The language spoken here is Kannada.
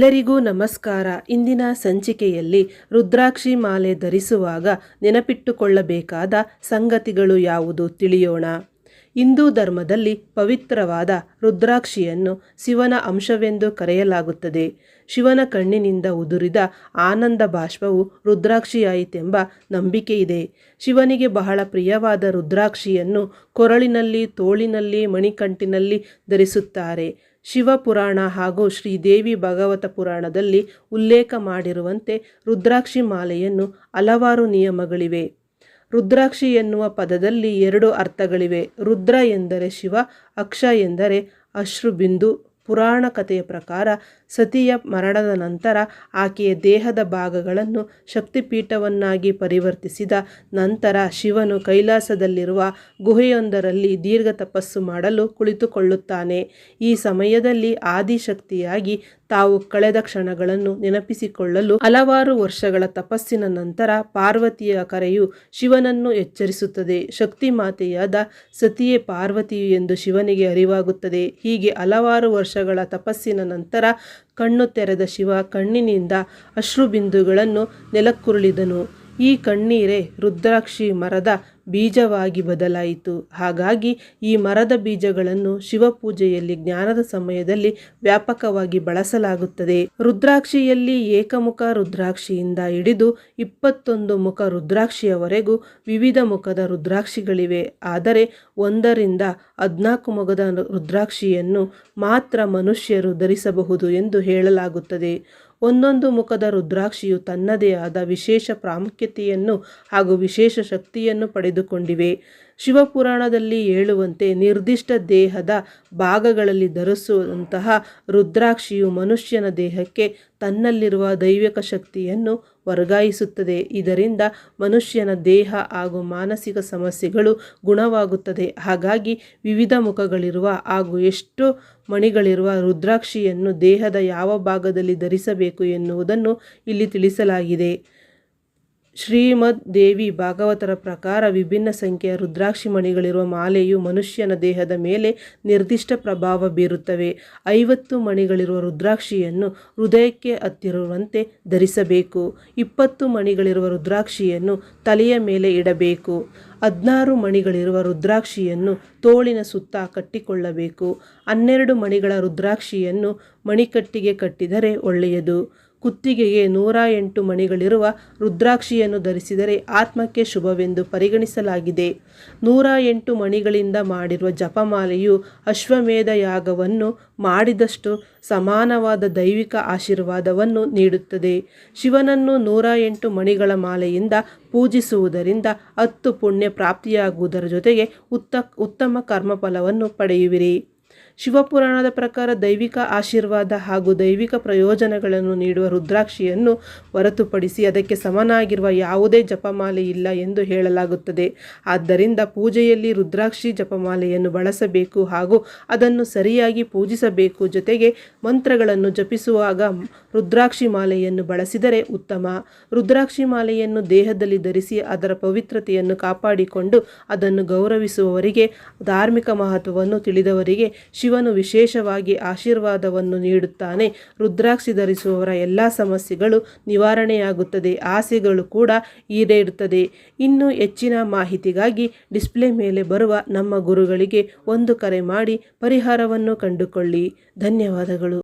ಎಲ್ಲರಿಗೂ ನಮಸ್ಕಾರ. ಇಂದಿನ ಸಂಚಿಕೆಯಲ್ಲಿ ರುದ್ರಾಕ್ಷಿ ಮಾಲೆ ಧರಿಸುವಾಗ ನೆನಪಿಟ್ಟುಕೊಳ್ಳಬೇಕಾದ ಸಂಗತಿಗಳು ಯಾವುದು ತಿಳಿಯೋಣ. ಹಿಂದೂ ಧರ್ಮದಲ್ಲಿ ಪವಿತ್ರವಾದ ರುದ್ರಾಕ್ಷಿಯನ್ನು ಶಿವನ ಅಂಶವೆಂದು ಕರೆಯಲಾಗುತ್ತದೆ. ಶಿವನ ಕಣ್ಣಿನಿಂದ ಉದುರಿದ ಆನಂದ ಬಾಷ್ಪವು ರುದ್ರಾಕ್ಷಿಯಾಯಿತೆಂಬ ಇದೆ ಶಿವನಿಗೆ ಬಹಳ ಪ್ರಿಯವಾದ ರುದ್ರಾಕ್ಷಿಯನ್ನು ಕೊರಳಿನಲ್ಲಿ, ತೋಳಿನಲ್ಲಿ ಮಣಿಕಂಟಿನಲ್ಲಿ ಧರಿಸುತ್ತಾರೆ. ಶಿವಪುರಾಣ ಹಾಗೂ ಶ್ರೀದೇವಿ ಭಾಗವತ ಪುರಾಣದಲ್ಲಿ ಉಲ್ಲೇಖ ಮಾಡಿರುವಂತೆ ರುದ್ರಾಕ್ಷಿ ಮಾಲೆಯನ್ನು ಹಲವಾರು ನಿಯಮಗಳಿವೆ. ರುದ್ರಾಕ್ಷಿ ಎನ್ನುವ ಪದದಲ್ಲಿ ಎರಡು ಅರ್ಥಗಳಿವೆ. ರುದ್ರ ಎಂದರೆ ಶಿವ, ಅಕ್ಷ ಎಂದರೆ ಅಶ್ರುಬಿಂದು. ಪುರಾಣ ಕಥೆಯ ಪ್ರಕಾರ ಸತಿಯ ಮರಣದ ನಂತರ ಆಕೆಯ ದೇಹದ ಭಾಗಗಳನ್ನು ಶಕ್ತಿಪೀಠವನ್ನಾಗಿ ಪರಿವರ್ತಿಸಿದ ನಂತರ ಶಿವನು ಕೈಲಾಸದಲ್ಲಿರುವ ಗುಹೆಯೊಂದರಲ್ಲಿ ದೀರ್ಘ ತಪಸ್ಸು ಮಾಡಲು ಕುಳಿತುಕೊಳ್ಳುತ್ತಾನೆ. ಈ ಸಮಯದಲ್ಲಿ ಆದಿಶಕ್ತಿಯಾಗಿ ತಾವು ಕಳೆದ ಕ್ಷಣಗಳನ್ನು ನೆನಪಿಸಿಕೊಳ್ಳಲು ಹಲವಾರು ವರ್ಷಗಳ ತಪಸ್ಸಿನ ನಂತರ ಪಾರ್ವತಿಯ ಕರೆಯು ಶಿವನನ್ನು ಎಚ್ಚರಿಸುತ್ತದೆ. ಶಕ್ತಿ ಮಾತೆಯಾದ ಸತಿಯೇ ಪಾರ್ವತಿಯು ಎಂದು ಶಿವನಿಗೆ ಅರಿವಾಗುತ್ತದೆ. ಹೀಗೆ ಹಲವಾರು ವರ್ಷಗಳ ತಪಸ್ಸಿನ ನಂತರ ಕಣ್ಣು ತೆರೆದ ಶಿವ ಕಣ್ಣಿನಿಂದ ಅಶ್ರುಬಿಂದುಗಳನ್ನು ನೆಲಕ್ಕುರುಳಿದನು. ಈ ಕಣ್ಣೀರೇ ರುದ್ರಾಕ್ಷಿ ಮರದ ಬೀಜವಾಗಿ ಬದಲಾಯಿತು. ಹಾಗಾಗಿ ಈ ಮರದ ಬೀಜಗಳನ್ನು ಶಿವಪೂಜೆಯಲ್ಲಿ ಜ್ಞಾನದ ಸಮಯದಲ್ಲಿ ವ್ಯಾಪಕವಾಗಿ ಬಳಸಲಾಗುತ್ತದೆ. ರುದ್ರಾಕ್ಷಿಯಲ್ಲಿ ಏಕಮುಖ ರುದ್ರಾಕ್ಷಿಯಿಂದ ಹಿಡಿದು ಇಪ್ಪತ್ತೊಂದು ಮುಖ ರುದ್ರಾಕ್ಷಿಯವರೆಗೂ ವಿವಿಧ ಮುಖದ ರುದ್ರಾಕ್ಷಿಗಳಿವೆ. ಆದರೆ ಒಂದರಿಂದ ಹದ್ನಾಲ್ಕು ಮುಖದ ರುದ್ರಾಕ್ಷಿಯನ್ನು ಮಾತ್ರ ಮನುಷ್ಯರು ಧರಿಸಬಹುದು ಎಂದು ಹೇಳಲಾಗುತ್ತದೆ. ಒಂದೊಂದು ಮುಖದ ರುದ್ರಾಕ್ಷಿಯು ತನ್ನದೇ ಆದ ವಿಶೇಷ ಪ್ರಾಮುಖ್ಯತೆಯನ್ನು ಹಾಗೂ ವಿಶೇಷ ಶಕ್ತಿಯನ್ನು ಪಡೆದುಕೊಂಡಿವೆ. ಶಿವಪುರಾಣದಲ್ಲಿ ಹೇಳುವಂತೆ ನಿರ್ದಿಷ್ಟ ದೇಹದ ಭಾಗಗಳಲ್ಲಿ ಧರಿಸುವಂತಹ ರುದ್ರಾಕ್ಷಿಯು ಮನುಷ್ಯನ ದೇಹಕ್ಕೆ ತನ್ನಲ್ಲಿರುವ ದೈವಿಕ ಶಕ್ತಿಯನ್ನು ವರ್ಗಾಯಿಸುತ್ತದೆ. ಇದರಿಂದ ಮನುಷ್ಯನ ದೇಹ ಹಾಗೂ ಮಾನಸಿಕ ಸಮಸ್ಯೆಗಳು ಗುಣವಾಗುತ್ತದೆ. ಹಾಗಾಗಿ ವಿವಿಧ ಮುಖಗಳಿರುವ ಹಾಗೂ ಎಷ್ಟು ಮಣಿಗಳಿರುವ ರುದ್ರಾಕ್ಷಿಯನ್ನು ದೇಹದ ಯಾವ ಭಾಗದಲ್ಲಿ ಧರಿಸಬೇಕು ಎನ್ನುವುದನ್ನು ಇಲ್ಲಿ ತಿಳಿಸಲಾಗಿದೆ. ಶ್ರೀಮದ್ ದೇವಿ ಭಾಗವತರ ಪ್ರಕಾರ ವಿಭಿನ್ನ ಸಂಖ್ಯೆಯ ರುದ್ರಾಕ್ಷಿ ಮಣಿಗಳಿರುವ ಮಾಲೆಯು ಮನುಷ್ಯನ ದೇಹದ ಮೇಲೆ ನಿರ್ದಿಷ್ಟ ಪ್ರಭಾವ ಬೀರುತ್ತವೆ. ಐವತ್ತು ಮಣಿಗಳಿರುವ ರುದ್ರಾಕ್ಷಿಯನ್ನು ಹೃದಯಕ್ಕೆ ಹತ್ತಿರುವಂತೆ ಧರಿಸಬೇಕು. ಇಪ್ಪತ್ತು ಮಣಿಗಳಿರುವ ರುದ್ರಾಕ್ಷಿಯನ್ನು ತಲೆಯ ಮೇಲೆ ಇಡಬೇಕು. ಹದಿನಾರು ಮಣಿಗಳಿರುವ ರುದ್ರಾಕ್ಷಿಯನ್ನು ತೋಳಿನ ಸುತ್ತ ಕಟ್ಟಿಕೊಳ್ಳಬೇಕು. ಹನ್ನೆರಡು ಮಣಿಗಳ ರುದ್ರಾಕ್ಷಿಯನ್ನು ಮಣಿಕಟ್ಟಿಗೆ ಕಟ್ಟಿದರೆ ಒಳ್ಳೆಯದು. ಕುತ್ತಿಗೆಗೆ ನೂರ ಎಂಟು ಮಣಿಗಳಿರುವ ರುದ್ರಾಕ್ಷಿಯನ್ನು ಧರಿಸಿದರೆ ಆತ್ಮಕ್ಕೆ ಶುಭವೆಂದು ಪರಿಗಣಿಸಲಾಗಿದೆ. ನೂರ ಎಂಟು ಮಣಿಗಳಿಂದ ಮಾಡಿರುವ ಜಪಮಾಲೆಯು ಅಶ್ವಮೇಧ ಯಾಗವನ್ನು ಮಾಡಿದಷ್ಟು ಸಮಾನವಾದ ದೈವಿಕ ಆಶೀರ್ವಾದವನ್ನು ನೀಡುತ್ತದೆ. ಶಿವನನ್ನು ನೂರ ಎಂಟು ಮಣಿಗಳ ಮಾಲೆಯಿಂದ ಪೂಜಿಸುವುದರಿಂದ ಹತ್ತು ಪುಣ್ಯ ಪ್ರಾಪ್ತಿಯಾಗುವುದರ ಜೊತೆಗೆ ಉತ್ತ, ಉತ್ತಮ ಕರ್ಮಫಲವನ್ನು ಪಡೆಯುವಿರಿ. ಶಿವಪುರಾಣದ ಪ್ರಕಾರ ದೈವಿಕ ಆಶೀರ್ವಾದ ಹಾಗೂ ದೈವಿಕ ಪ್ರಯೋಜನಗಳನ್ನು ನೀಡುವ ರುದ್ರಾಕ್ಷಿಯನ್ನು ಹೊರತುಪಡಿಸಿ ಅದಕ್ಕೆ ಸಮನಾಗಿರುವ ಯಾವುದೇ ಜಪಮಾಲೆ ಇಲ್ಲ ಎಂದು ಹೇಳಲಾಗುತ್ತದೆ. ಆದ್ದರಿಂದ ಪೂಜೆಯಲ್ಲಿ ರುದ್ರಾಕ್ಷಿ ಜಪಮಾಲೆಯನ್ನು ಬಳಸಬೇಕು ಹಾಗೂ ಅದನ್ನು ಸರಿಯಾಗಿ ಪೂಜಿಸಬೇಕು. ಜೊತೆಗೆ ಮಂತ್ರಗಳನ್ನು ಜಪಿಸುವಾಗ ರುದ್ರಾಕ್ಷಿ ಮಾಲೆಯನ್ನು ಬಳಸಿದರೆ ಉತ್ತಮ. ರುದ್ರಾಕ್ಷಿ ಮಾಲೆಯನ್ನು ದೇಹದಲ್ಲಿ ಧರಿಸಿ ಅದರ ಪವಿತ್ರತೆಯನ್ನು ಕಾಪಾಡಿಕೊಂಡು ಅದನ್ನು ಗೌರವಿಸುವವರಿಗೆ ಧಾರ್ಮಿಕ ಮಹತ್ವವನ್ನು ತಿಳಿದವರಿಗೆ ಶಿವನು ವಿಶೇಷವಾಗಿ ಆಶೀರ್ವಾದವನ್ನು ನೀಡುತ್ತಾನೆ. ರುದ್ರಾಕ್ಷಿ ಧರಿಸುವವರ ಎಲ್ಲ ಸಮಸ್ಯೆಗಳು ನಿವಾರಣೆಯಾಗುತ್ತದೆ. ಆಸೆಗಳು ಕೂಡ ಈಡೇರುತ್ತದೆ. ಇನ್ನು ಹೆಚ್ಚಿನ ಮಾಹಿತಿಗಾಗಿ ಡಿಸ್ಪ್ಲೇ ಮೇಲೆ ಬರುವ ನಮ್ಮ ಗುರುಗಳಿಗೆ ಒಂದು ಕರೆ ಮಾಡಿ ಪರಿಹಾರವನ್ನು ಕಂಡುಕೊಳ್ಳಿ. ಧನ್ಯವಾದಗಳು.